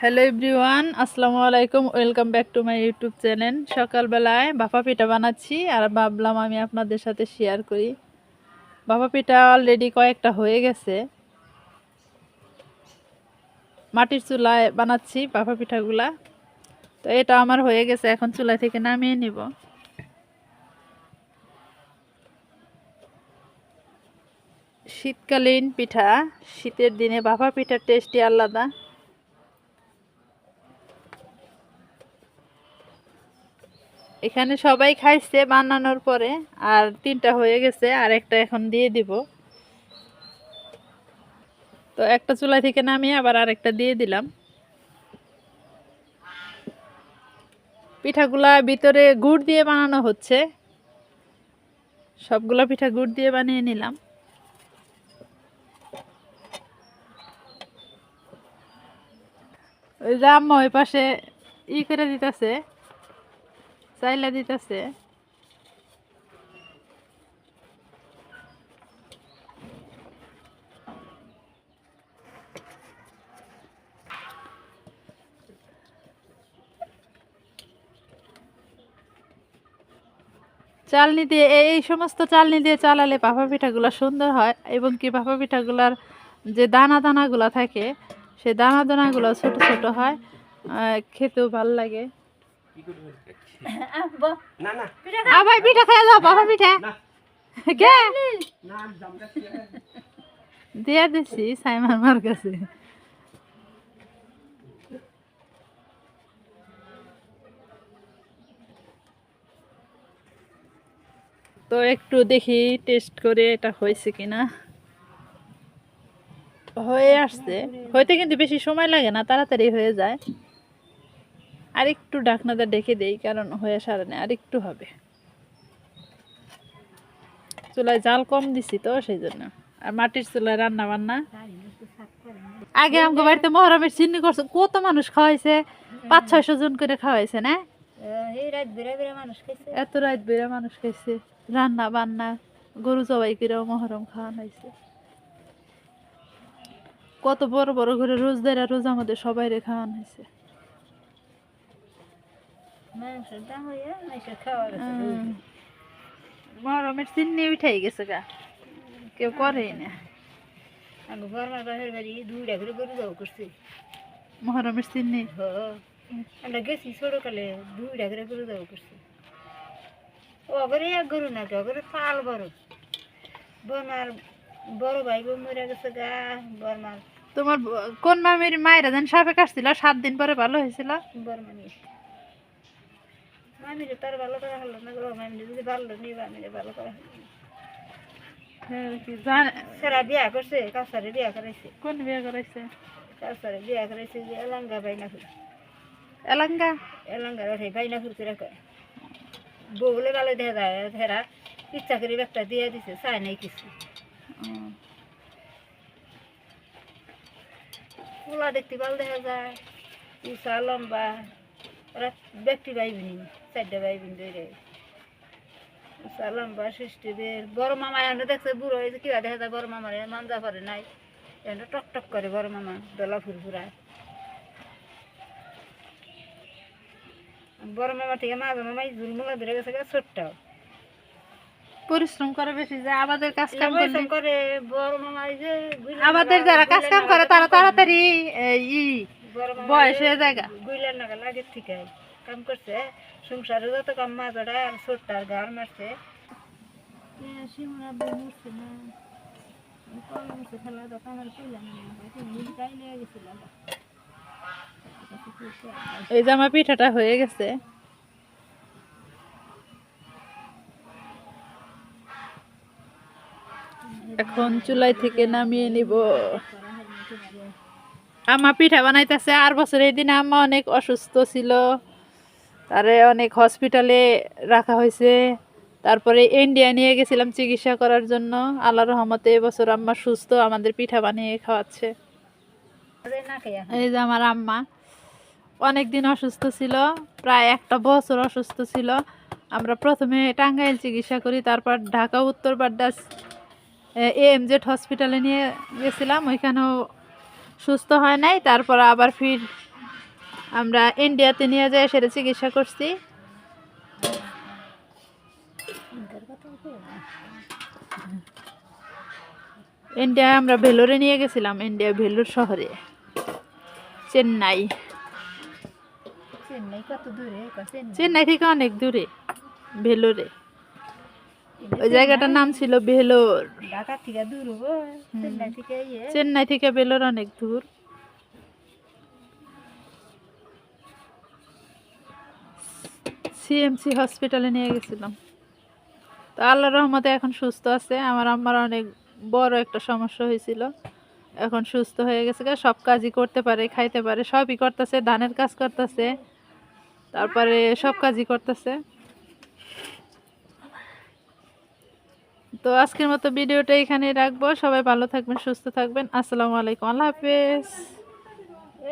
Hello everyone আসসালামু আলাইকুম welcome back to my YouTube channel সকালবেলায় বাফা পিঠা বানাচ্ছি আর ভাবলাম আমি আপনাদের সাথে শেয়ার করি। বাফা পিঠা অলরেডি কয়েকটা হয়ে গেছে। মাটির চুলায় বানাচ্ছি বাফা পিঠাগুলা। তো এটা আমার হয়ে গেছে, এখন চুলা থেকে নামিয়ে নিব। শীতকালীন পিঠা, শীতের দিনে বাফা পিঠার টেস্টই আলাদা। এখানে সবাই খাইছে বানানোর পরে, আর তিনটা হয়ে গেছে, আর একটা এখন দিয়ে দিব। তো একটা চুলা থেকে নামিয়ে আবার আরেকটা দিয়ে দিলাম। পিঠাগুলা ভিতরে গুড় দিয়ে বানানো হচ্ছে। সবগুলা পিঠা গুড় দিয়ে বানিয়ে নিলাম। ওই যে আম্মা ওই পাশে ই করে দিতেছে। চাইলা দিতেছে। চালনি দিয়ে এই সমস্ত চালনি দিয়ে চালালে পাপা পিঠাগুলো সুন্দর হয় এবং কি পাপা পিঠাগুলার যে দানা দানাগুলো থাকে সেই দানা দানাগুলো ছোট ছোট হয় খেতেও ভালো লাগে। আবার পিঠা খাই যাও বাবা পিঠা। কে? দিয়ে দিছি সাইমার মার কাছে। তো একটু দেখি টেস্ট করে এটা হয়েছে কিনা। হয়ে আসছে। হইতে কিন্তু বেশি সময় লাগে না তাড়াতাড়ি হয়ে যায়। আর একটু ঢাকনাটা ডেকে দেই কারণ হয়ে সারে না আর একটু হবে। চুলায় জাল কম দিছি তো সেই জন্য। আর মাটির চুলায় রান্না বান্না। আগে আমাকে বাড়িতে মহরমের চিন্নি করছে কত মানুষ খাওয়াইছে? পাঁচ ছয়শো জন করে খাওয়াইছে না? এত রাত বেড়ে মানুষ খাইছে রান্না বান্না গরু জবাই করেও মহরম খাওয়ানো হয়েছে কত বড় বড় করে রোজদারা রোজ আমাদের সবাই রে খাওয়ানো হয়েছে উম, মহরমের চিন্নি উঠাই গেছে গা কেউ করেই না। আমি বর্মার বাপের বাড়ি দুইটা করে গরু যাও করছি। মহরমের চিন্নি আমরা গেছি ছোটকালে দুইটা করে গরু যাও করছি। ওগরে এক গরু না ওগরে পাল বড় বর্মার বড় ভাই বোন মরে গেছে গা বর্মার। তোমার কোন মামির মায়েরা যেন সাপে কাটছিল সাত দিন পরে ভালো হয়েছিল? বর্মানি মামিরে তার ভালো করা হলো না গো মামিরে যদি ভালো নেই মামিরে ভালো করা। হ্যাঁ, সেরা বিয়া করছে কাছারে বিয়া করাইছে। কোন বিয়ে করাইছে? কাছারে বিয়া করাইছে যে এলাঙ্গা বাইনা ফুল এলাঙ্গা? এলাঙ্গা ওঠাই বাইনা ফুল করে কয়। বউলে ভালো দেখা যায় হেরা ইচ্ছা করে একটা দিয়ে দিছে চাই নাই কিছু। পোলা দেখতে ভালো দেখা যায় উষা লম্বা। ওরা ব্যক্তি ভাই বোন চারটা ভাই বোন ধরে বড় মামা এখানে দেখছে বুড়ো হয়েছে কিবা দেখা যায় বড় মামার মানজা নাই। এখানে টক টক করে বড় মামা দলা ফুল ফুরায় বড় মামা থেকে মাঝে মামাই ঝুলমুলা ধরে গেছে গা পরিশ্রম করে বেশি যায় আমাদের কাজ কাম করে বড় মামা যে আমাদের যারা কাজ কাম করে তারা তাড়াতাড়ি এই, ই বয়স হয়ে যায় গা। গুইলার নাগাল আগের থেকে কাম করছে। সংসারে যত কাম আর মারছে। এই যে আমার পিঠাটা হয়ে গেছে। এখন চুলাই থেকে নামিয়ে নিব। আম্মা পিঠা বানাইতেছে আর বছর এই দিনে আম্মা অনেক অসুস্থ ছিল। তারে অনেক হসপিটালে রাখা হয়েছে। তারপরে ইন্ডিয়া নিয়ে গেছিলাম চিকিৎসা করার জন্য। আল্লাহ রহমতে এবছর আম্মা সুস্থ, আমাদের পিঠা বানিয়ে খাওয়াচ্ছে। এই যে আমার আম্মা অনেক দিন অসুস্থ ছিল, প্রায় একটা বছর অসুস্থ ছিল। আমরা প্রথমে টাঙ্গাইল চিকিৎসা করি, তারপর ঢাকা, উত্তর বাড্ডাস এম জেড হসপিটালে নিয়ে গেছিলাম। ওইখানেও সুস্থ হয় নাই তারপর আবার ফির আমরা ইন্ডিয়াতে নিয়ে যাই সেটা চিকিৎসা করছি। ইন্ডিয়ায় আমরা ভেলোরে নিয়ে গেছিলাম ইন্ডিয়া ভেলোর শহরে চেন্নাই। চেন্নাই চেন্নাই চেন্নাই থেকে অনেক দূরে ভেলোরে। ওই জায়গাটার নাম ছিল ভেলোর ঢাকা থেকে দূর চেন্নাই থেকে ইয়ে। চেন্নাই থেকে ভেলোর অনেক দূর। সিএমসি হসপিটালে নিয়ে গেছিলাম। তো আল্লাহ রহমতে এখন সুস্থ আছে। আমার আম্মার অনেক বড় একটা সমস্যা হয়েছিল। এখন সুস্থ হয়ে গেছে গা, সব কাজই করতে পারে খাইতে পারে সবই করতেছে ধানের কাজ করতেছে তারপরে সব কাজই করতেছে। তো আজকের মতো ভিডিওটা এখানে রাখব। সবাই ভালো থাকবেন, সুস্থ থাকবেন। আসসালামু আলাইকুম। আল্লাহ হাফেজ।